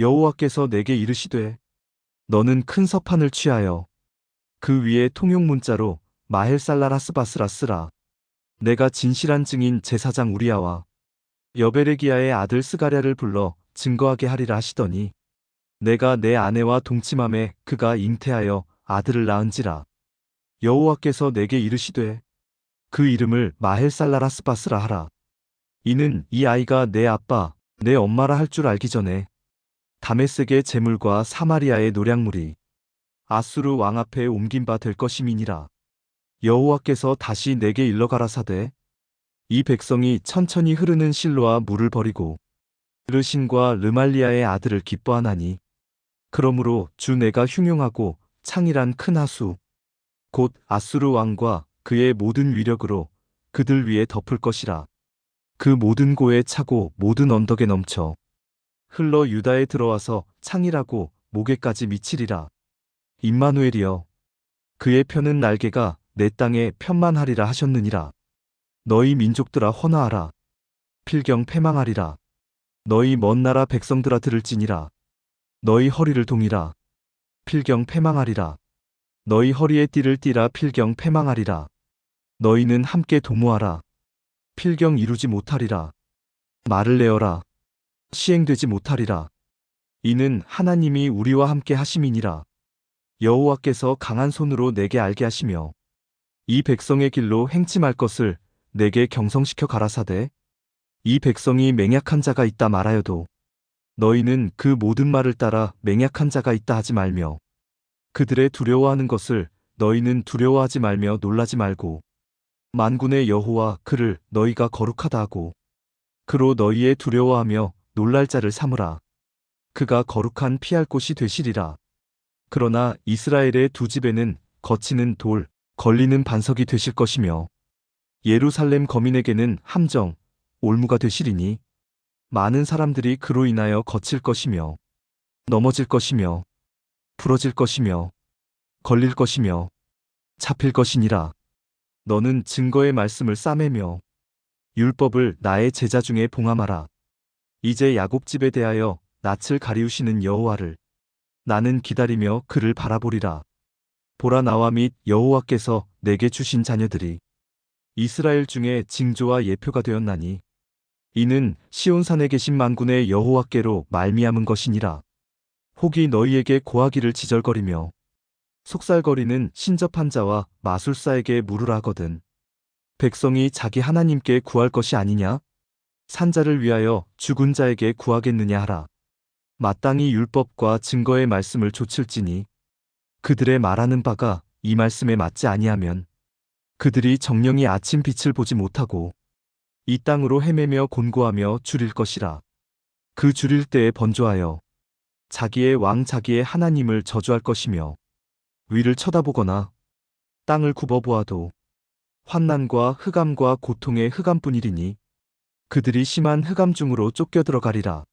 여호와께서 내게 이르시되 너는 큰 서판을 취하여 그 위에 통용 문자로 마헬살라라스바스라 쓰라. 내가 진실한 증인 제사장 우리야와 여베레기야의 아들 스가랴를 불러 증거하게 하리라 하시더니 내가 내 아내와 동침함에 그가 잉태하여 아들을 낳은지라 여호와께서 내게 이르시되 그 이름을 마헬살라라스바스라 하라 이는 이 아이가 내 아빠 내 엄마라 할 줄 알기 전에 다메섹의 재물과 사마리아의 노량물이 아수르 왕 앞에 옮긴 바 될 것임이니라. 여호와께서 다시 내게 일러 가라사대 이 백성이 천천히 흐르는 실로와 물을 버리고 르신과 르말리아의 아들을 기뻐하나니. 그러므로 주 내가 흉용하고 창이란 큰 하수 곧 아수르 왕과 그의 모든 위력으로 그들 위에 덮을 것이라. 그 모든 고에 차고 모든 언덕에 넘쳐 흘러 유다에 들어와서 창이라고 목에까지 미치리라. 임마누엘이여 그의 편은 날개가 내 땅에 편만하리라 하셨느니라. 너희 민족들아 헌화하라. 필경 패망하리라. 너희 먼 나라 백성들아 들을지니라. 너희 허리를 동이라. 필경 패망하리라. 너희 허리에 띠를 띠라 필경 패망하리라. 너희는 함께 도모하라. 필경 이루지 못하리라. 말을 내어라 시행되지 못하리라. 이는 하나님이 우리와 함께 하심이니라. 여호와께서 강한 손으로 내게 알게 하시며 이 백성의 길로 행침할 것을 내게 경성시켜 가라사대. 이 백성이 맹약한 자가 있다 말하여도 너희는 그 모든 말을 따라 맹약한 자가 있다 하지 말며 그들의 두려워하는 것을 너희는 두려워하지 말며 놀라지 말고 만군의 여호와 그를 너희가 거룩하다 하고 그로 너희의 두려워하며 놀랄 자를 삼으라. 그가 거룩한 피할 곳이 되시리라. 그러나 이스라엘의 두 집에는 거치는 돌 걸리는 반석이 되실 것이며 예루살렘 거민에게는 함정 올무가 되시리니 많은 사람들이 그로 인하여 거칠 것이며 넘어질 것이며 부러질 것이며 걸릴 것이며 잡힐 것이니라. 너는 증거의 말씀을 싸매며 율법을 나의 제자 중에 봉함하라 이제 야곱 집에 대하여 낯을 가리우시는 여호와를 나는 기다리며 그를 바라보리라. 보라 나와 및 여호와께서 내게 주신 자녀들이 이스라엘 중에 징조와 예표가 되었나니 이는 시온산에 계신 만군의 여호와께로 말미암은 것이니라. 혹이 너희에게 고하기를 지절거리며 속살거리는 신접한 자와 마술사에게 물으라 하거든. 백성이 자기 하나님께 구할 것이 아니냐 산자를 위하여 죽은 자에게 구하겠느냐 하라 마땅히 율법과 증거의 말씀을 조칠지니 그들의 말하는 바가 이 말씀에 맞지 아니하면 그들이 정령이 아침 빛을 보지 못하고 이 땅으로 헤매며 곤고하며 줄일 것이라. 그 줄일 때에 번조하여 자기의 왕 자기의 하나님을 저주할 것이며 위를 쳐다보거나 땅을 굽어보아도 환난과 흑암과 고통의 흑암뿐이리니 그들이 심한 흑암 중으로 쫓겨 들어가리라.